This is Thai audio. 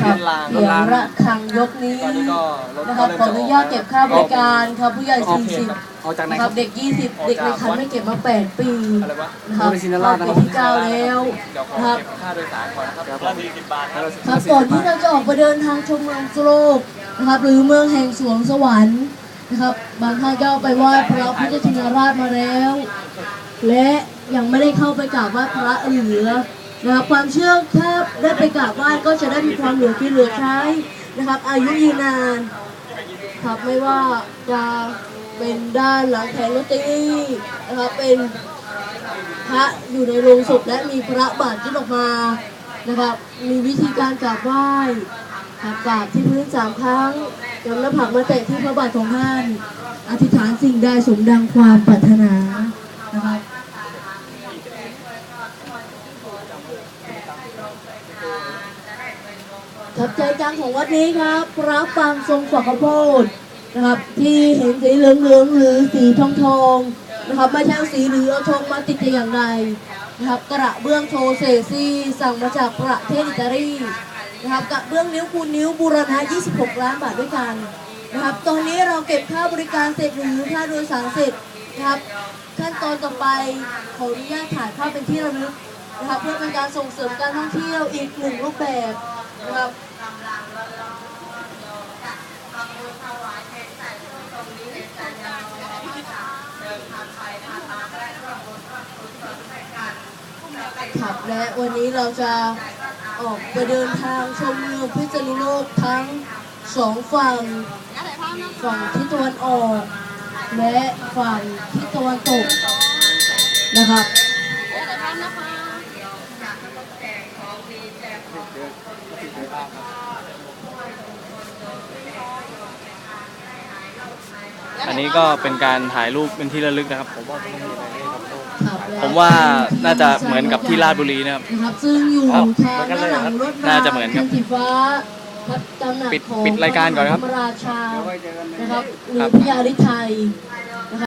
ครับรางเสียงระฆังยกนี้ตอนนี้ก็รถนะคก็รับเริ่มขออนุญาตเก็บค่าบริการครับผู้ใหญ่ออกเพจ40ครับออกจากไหนนะคครัรับบ เด็ก 20 เด็กในคันไม่เก็บมา 8 ปีอะไรวะ นะครับโดยชินราชนะคปีรับที่เก้าแล้วเดี๋ยวขอนะครับ เก็บค่าโดยสารก่อนนะครับครับสี่สิบบาทครับครับก่อนที่เราจะออกไปเดินทางชมเมืองสโลกนะครับ หรือเมืองแห่งสวงสวรรค์นะครับ บางท่านก็ไปไหว้พระพุทธชินราชมาแล้ว และยังไม่ได้เข้าไปกราบไหว้พระเหลือ นะครับความเชื่อถ้าได้ไปกราบไหว้ก็จะได้มีความเหลือกินเหลือใช้นะครับ อายุยืนนานครับไม่ว่าจะเป็นด้านหลังแผงลอตเตอรี่นะครับเป็นพระอยู่ในโรงศพและมีพระบาทยื่นออกมานะครับ มีวิธีการกราบไหว้ครับกราบที่พื้นสามครั้งกำแล้วผลักมาแตะที่พระบาทของท่าน อธิษฐานสิ่งใดสมดังความปรารถนานะครับ ครับใจกลางของวัดนี้ครับพระปางทรงฝักข้าวโพดนะครับ ที่เห็นสีเหลืองเหลืองๆหรือสีทองทองนะครับไม่ใช่สีเหรือเอาทองมาติดอย่างใดนะครับกระเบื้องโทเซซี่สั่งมาจากประเทศอิตาลีนะครับกระเบื้องนิ้วคูณนิ้วบูรณะ 26 ล้านบาทด้วยกันนะครับตอนนี้เราเก็บค่าบริการเสร็จหรือค่าโดยสารเสร็จนะครับ ขั้นตอนต่อไปขออนุญาตถ่ายภาพเป็นที่ระลึก นะครับเพื่อเป็นการส่งเสริมการท่องเที่ยวอีกหนึ่งรูปแบบนะครับครับและวันนี้เราจะออกไปเดินทางชมเมืองพิษณุโลกทั้งสองฝั่ง ฝั่งทิศตะวันออก และฝั่งทิศตะวันตกนะครับ อันนี้ก็เป็นการถ่ายรูปเป็นที่ระลึกนะครับ ผมว่าครับและผมว่าน่าจะเหมือนกับที่ราชบุรีนะครับ นะครับ ซึ่งอยู่อ้าวทางด้านหลังรถน่าจะเหมือนกับคัสีฟ้าครับตำหนักปิดของปิดรายการก่อนนะครับ พะราชานะครับหรืครัอบพญาลิไทย